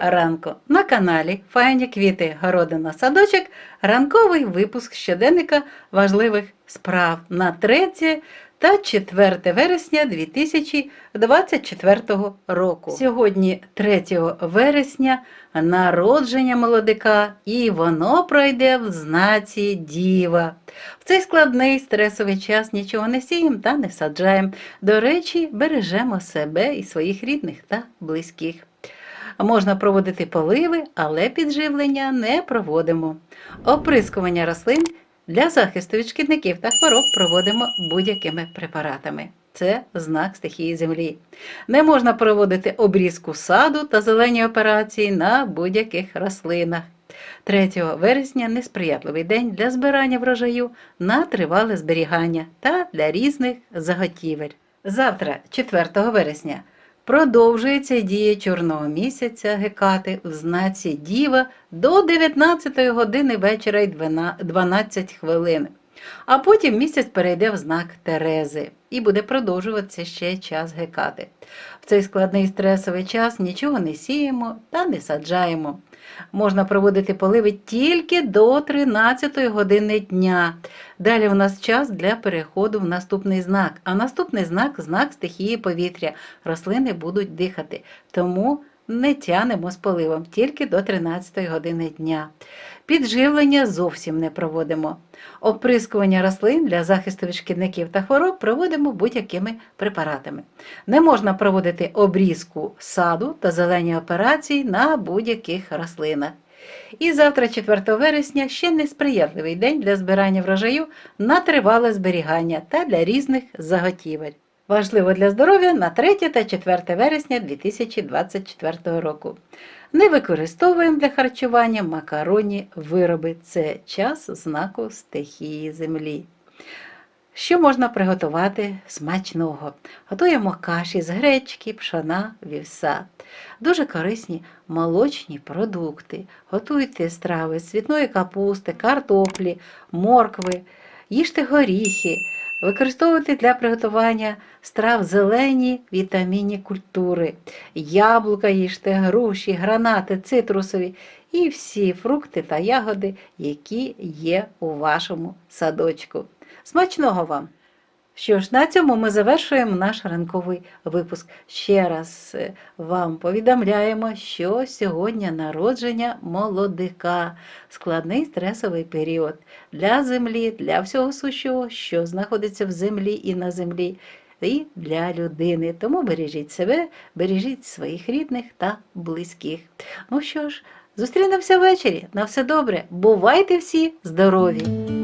ранку на каналі Файні квіти Городина Садочок ранковий випуск щоденника важливих справ на 3 та 4 вересня 2024 року. Сьогодні 3 вересня народження молодика, і воно пройде в знаці Діва. В цей складний стресовий час нічого не сіємо та не саджаємо. До речі, бережемо себе і своїх рідних та близьких. Можна проводити поливи, але підживлення не проводимо. Оприскування рослин для захисту від шкідників та хвороб проводимо будь-якими препаратами. Це знак стихії землі. Не можна проводити обрізку саду та зелені операції на будь-яких рослинах. 3 вересня несприятливий день для збирання врожаю на тривале зберігання та для різних заготівель. Завтра, 4 вересня, продовжується дія чорного місяця Гекати в знаці Діва до 19 години вечора й 12 хвилин. А потім місяць перейде в знак Терези і буде продовжуватися ще час Гекати. В цей складний стресовий час нічого не сіємо та не саджаємо. Можна проводити поливи тільки до 13 години дня. Далі у нас час для переходу в наступний знак. А наступний знак знак стихії повітря. Рослини будуть дихати. Тому не тянемо з поливом тільки до 13 години дня. Підживлення зовсім не проводимо. Оприскування рослин для захисту від шкідників та хвороб проводимо будь-якими препаратами. Не можна проводити обрізку саду та зелені операції на будь-яких рослинах. І завтра, 4 вересня, ще несприятливий день для збирання врожаю на тривале зберігання та для різних заготівель. Важливо для здоров'я на 3 та 4 вересня 2024 року. Не використовуємо для харчування макаронні вироби. Це час знаку стихії землі. Що можна приготувати смачного? Готуємо каші з гречки, пшона, вівса. Дуже корисні молочні продукти. Готуйте страви з цвітної капусти, картоплі, моркви, їжте горіхи. Використовуйте для приготування страв зелені вітамінні культури, яблука їжте, груші, гранати, цитрусові і всі фрукти та ягоди, які є у вашому садочку. Смачного вам! Що ж, на цьому ми завершуємо наш ранковий випуск. Ще раз е, вам повідомляємо, що сьогодні народження молодика, складний стресовий період для землі, для всього сущого, що знаходиться в землі і на землі, і для людини. Тому бережіть себе, бережіть своїх рідних та близьких. Ну що ж, зустрінемося ввечері. На все добре. Бувайте всі здорові!